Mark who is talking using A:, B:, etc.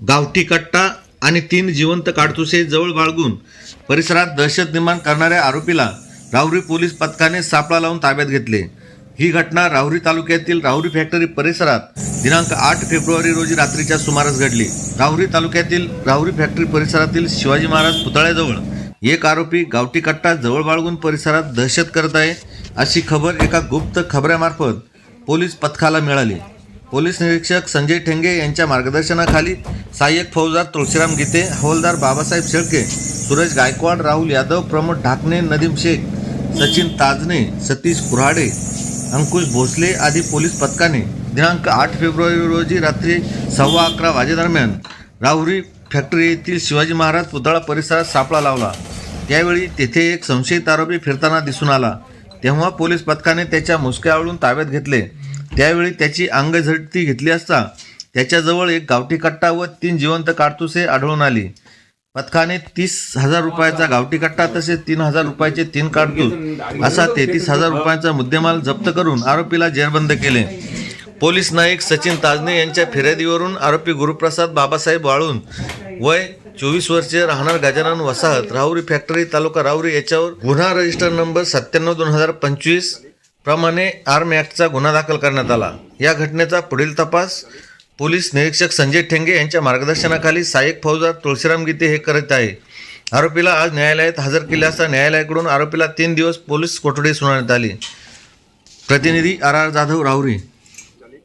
A: गावठी कट्टा आणि तीन जिवंत काडतुसे जवळ बाळगून परिसरात दहशत निर्माण करणाऱ्या आरोपीला राहुरी पोलीस पथकाने सापळा लावून ताब्यात घेतले. ही घटना राहुरी तालुक्यातील राहुरी फॅक्टरी परिसरात दिनांक आठ फेब्रुवारी रोजी रात्रीच्या सुमारास घडली. राहुरी तालुक्यातील राहुरी फॅक्टरी परिसरातील शिवाजी महाराज पुतळ्याजवळ एक आरोपी गावठी कट्टा जवळ बाळगून परिसरात दहशत करत आहे अशी खबर एका गुप्त खबऱ्यामार्फत पोलीस पथकाला मिळाली. पोलीस निरीक्षक संजय ठेंगे यांच्या मार्गदर्शनाखाली सहाय्यक फौजदार तुळशीराम गीते हवालदार बाबासाहेब शेळके सूरज गायकवाड राहुल यादव प्रमोद ढाकणे नदीम शेख सचिन ताजने सतीश कुऱ्हाडे अंकुश भोसले आदी पोलीस पथकाने दिनांक आठ फेब्रुवारी रोजी रात्री सव्वा अकरा वाजेदरम्यान राहुरी फॅक्टरी येथील शिवाजी महाराज पुतळा परिसरात सापळा लावला. त्यावेळी तेथे एक संशयित आरोपी फिरताना दिसून आला. तेव्हा पोलीस पथकाने त्याच्या मुसक्या आवळून ताब्यात घेतले. त्यावेळी त्याची अंगझडती घेतली असता त्याच्याजवळ एक गावठी कट्टा व तीन जिवंत काडतुसे आढळून आली. पथकाने तीस हजार रुपयाचा गावठी कट्टा तसेच तीन हजार रुपयाचे तीन काडतूस असा तेहतीस हजार रुपयांचा मुद्देमाल जप्त करून आरोपीला जेरबंद केले. पोलीस नाईक सचिन ताजने यांच्या फिर्यादीवरून आरोपी गुरुप्रसाद बाबासाहेब वाळून वय चोवीस वर्षीय राहणार गजानन वसाहत राहुरी फॅक्टरी तालुका राहुरी याच्यावर गुन्हा रजिस्टर नंबर सत्त्याण्णव दोन हजार पंचवीस प्रमाणे आर्म ॲक्टचा गुन्हा दाखल करण्यात आला. या घटनेचा पुढील तपास पोलीस निरीक्षक संजय ठेंगे यांच्या मार्गदर्शनाखाली सहाय्यक फौजदार तुळशीराम गीते हे करत आहे. आरोपीला आज न्यायालयात हजर केले असता न्यायालयाकडून आरोपीला तीन दिवस पोलीस कोठडी सुनावण्यात आली. प्रतिनिधी आर आर जाधव राहुरी